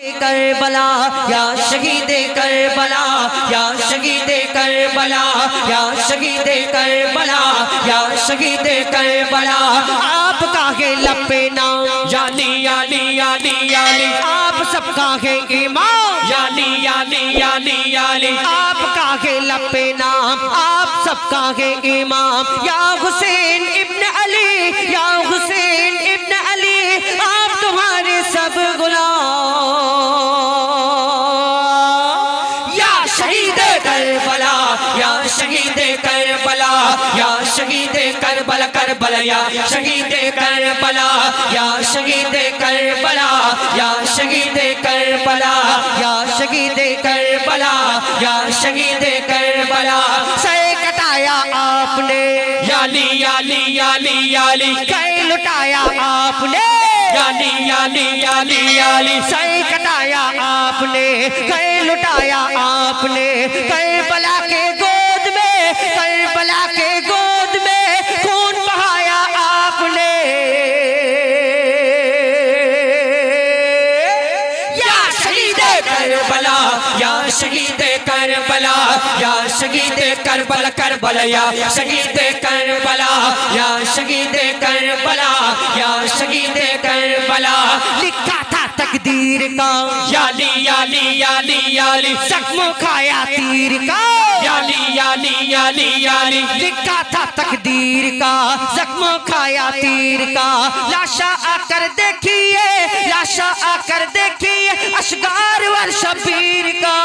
کربلا، یا شہید کربلا، یا شہید کربلا، یا شہید کربلا، یا شہید کربلا۔ آپ کا ہے لپینا یعنی یعنی یعنی آپ سب کا ہے امام یعنی یعنی یعنی یعنی آپ کا ہے لپینا، آپ سب کا ہے امام یا حسین ابن علی، یا حسین یا شہید کربلا، یا شہید کربلا، یا شہید کربلا، یا شہید کربلا، یا شہید کربلا۔ سر کٹایا آپ نے۔ یالی یالی یالی یالی۔ گئے لٹایا آپ نے۔ یالی یالی یالی یالی۔ سر کٹایا آپ نے۔ کئی لٹایا آپ نے۔ کربلا शहीद Karbala Karbala या शहीद करबला या शहीद करबला या शहीद करबला लिखा था तकदीर का याली याली याली याली जख्म खाया तीर का याली याली याली याली लिखा था तकदीर का जख्म खाया तीर का लाशा आकर देखिए लाशा आकर देखिए अशगार वर शबीर का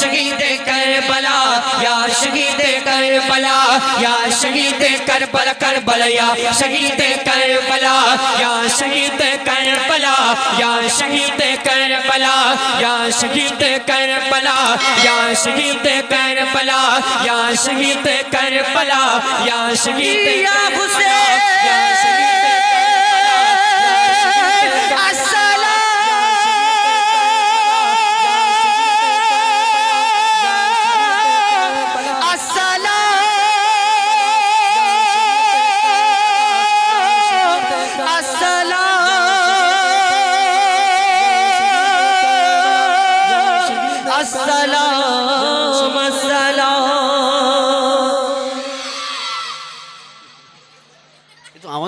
شہید کربلا یا شہید کربلا یا شہید کربلا کربلا یا شہید کربلا یا شہید کربلا یا شہید کربلا یا شہید کربلا یا شہید کربلا یا شہید کربلا یا شہید کربلا یا شہید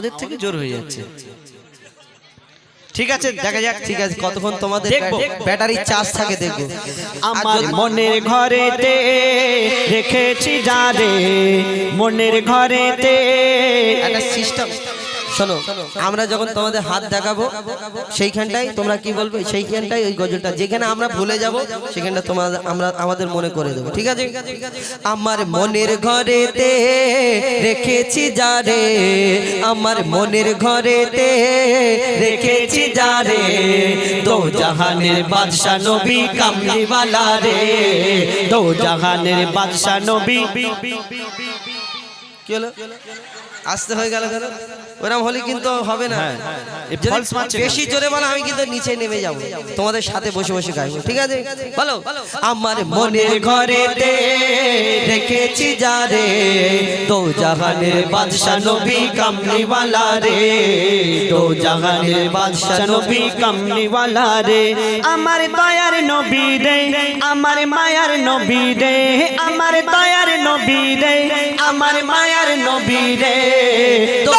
আমাদের থেকে জোর হয়ে যাচ্ছে। ঠিক আছে দেখা যাক ঠিক আছে কতক্ষণ তোমাদের। ব্যাটারি চার্জ থাকে দেখব। আমার মনের ঘরেতে রেখেছি যারে মনের ঘরেতে একটা সিস্টেম শোনো, আমরা যখন তোমাদের হাত দেখাবো, সেইখানটাই তোমরা কি বলবে? সেইখানটাই ওই গজলটা। যেখানে আমরা ভুলে যাব, সেখানটা তোমাদের, আমরা আমাদের মনে করে দেবো। ঠিক আছে? আমার মনের ঘরেতে রেখেছি যারে, আমার মনের ঘরেতে রেখেছি যারে, দো জাহানের বাদশা নবী কামলিওয়ালা রে, দো জাহানের বাদশা নবী। কি হলো? আসতে হয়ে গেল কেন? ওরম হলে কিন্তু হবে না। false মারছে কেন? বেশি জোরে বলো আমি কিন্তু নিচে নেমে যাব। তোমাদের সাথে বসে বসে গাইবো। ঠিক আছে? বলো। আমার মনের ঘরেতে রেখেছি যারে তো জাহানের বাদশা নবী কামলিওয়ালা রে। তো জাহানের বাদশা নবী কামলিওয়ালা রে। আমার দয়ার নবী রে আমার মায়ার নবী রে। আমার দয়ার নবী রে আমার মায়ার নবী রে। দো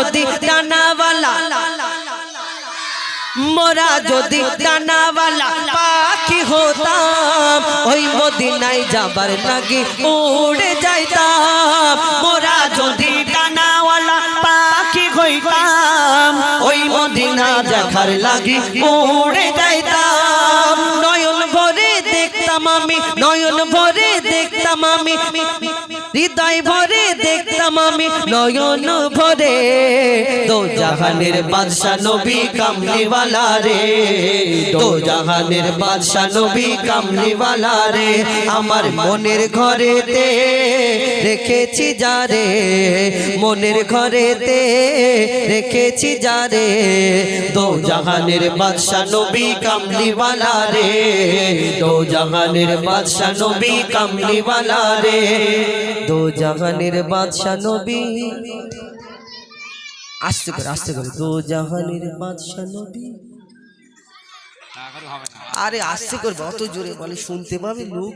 যদি ডানাওয়ালা। মোরা যদি ডানাওয়ালা, পাখি হতাম, ওই মদিনায় যাবার লাগি উড়ে যাইতাম। মোরা যদি ডানাওয়ালা, পাখি হইতাম, ওই মদিনা দেখার লাগি উড়ে যাইতাম। নয়ন ভরে দেখতাম আমি, নয়ন ভরে দেখতাম আমি নয়ন ভরে জাহানের নবী রে। জাহানের নবী রে, আমার মনের ঘরেতে রেখেছি যারে মনের ঘরেতে রেখেছি যারে দো জাহানের বাদশা নবী কামলিওয়ালা রে। দো জাহানের বাদশা নবী রে। দো জাহানের বাদশা নবী আস্তে করে আস্তে করে দো জাহানের বাদশা নবী। আরে আস্তে করে অত জোরে বলে শুনতে পাবে লোক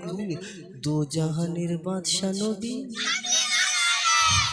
দো জাহানের বাদশা নবী।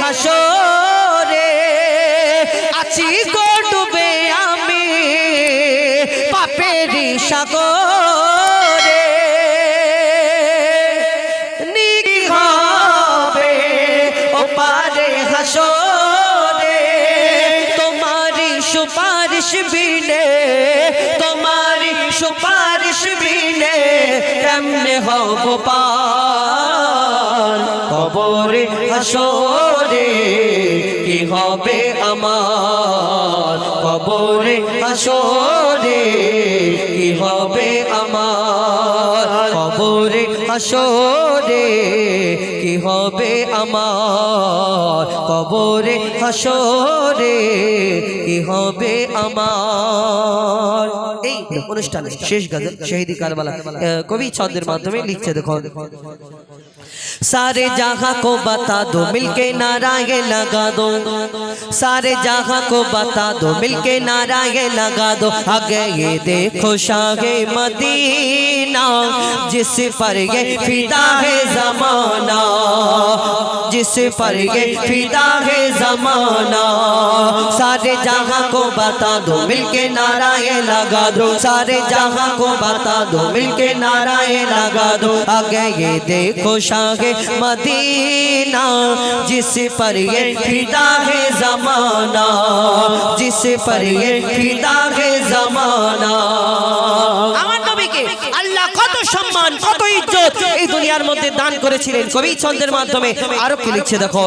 হাসরে আছি গো ডুবে আমি পাপেরি সাগরে। নিক হবে ও পারে হাসরে তোমারি সুপারিশ বিনে তোমারি সুপারিশ বিনে কেমনে হব পার? কবরে হাসরে, কি হবে আমার? কবরে হাসরে, কি হবে আমার? কবরে হাসরে, কি হবে আমার? কবরে হাসরে, কি হবে আমার? এই অনুষ্ঠানে শেষ গজল শহীদি কারবালা কবি ছন্দের মাধ্যমে লিখছে দেখো سارے جہاں کو بتا دو مل کے نعرہ یہ لگا دو۔ سارے جہاں کو بتا دو مل کے نعرہ یہ لگا دو۔ آگے یہ دیکھو شاہ مدینہ جس پر یہ فدا ہے زمانہ جس پر یہ فدا ہے زمانہ۔ सारे जहां को बता दो मिलके नाराये लगा दो सारे जहां को बता दो मिलके नाराये लगा दो आगे ये देखो शाहे मदीना जिस पर ये फिदा है जमाना जिस पर ये फिदा है जमाना আমার নবীকে আল্লাহ কত সম্মান কত ইজ্জত এই দুনিয়ার মধ্যে দান করেছিলেন কবি ছন্দের মাধ্যমে। আরো কি লিখছে দেখো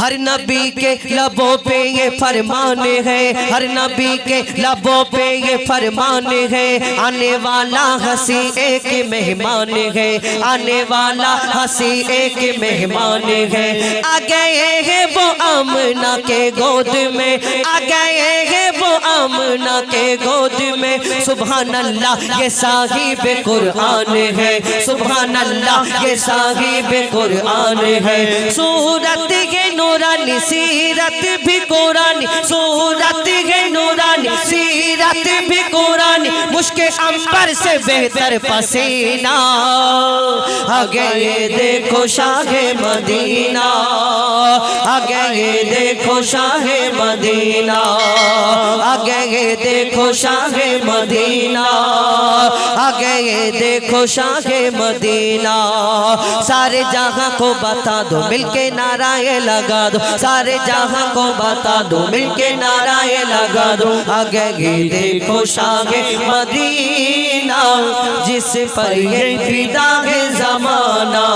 হর নবী کے لبوں پہ یہ فرمان ہے ہر نبی کے لبوں پہ یہ فرمان ہے آنے والا ہنسی ایک مہمان ہے آنے والا ہنسی ایک مہمان ہے آ گئے ہیں وہ امنا کے گود میں آ گئے ہیں وہ امنا کے گود میں سبحان اللہ یہ صاحب قرآن ہے سبحان سبحان اللہ، یہ صاحب قرآن ہے۔ صورت یہ نورانی، سیرت بھی قرآن صورت یہ نورانی، سیرت بھی قرآن مشک امبر سے بہتر پسینہ۔ آگے یہ دیکھو شاہ مدینہ۔ آگے یہ دیکھو شاہ مدینہ۔ آگے یہ دیکھو شاہ مدینہ۔ آگے یہ دیکھو شاہ مدینہ۔ مدینہ۔ سارے جہاں کو بتا دو، مل کے نعرہ لگا دو۔ سارے جہاں کو بتا دو، مل کے نعرہ لگا دو۔ آگے گے، دیکھو شاہ مدینہ، جس پر یہ فدا ہے زمانہ۔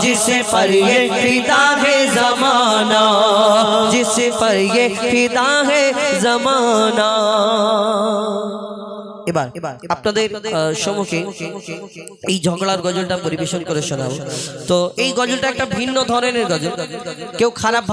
جس پر یہ فدا ہے زمانہ۔ جس پر یہ فدا ہے زمانہ۔ এবার আপনাদের সম্মুখে এই ঝগড়ার গজলটা পরিবেশন করে শোনাবো। তো এই গজলটা একটা ভিন্ন ধরনের গজল। কেউ খারাপ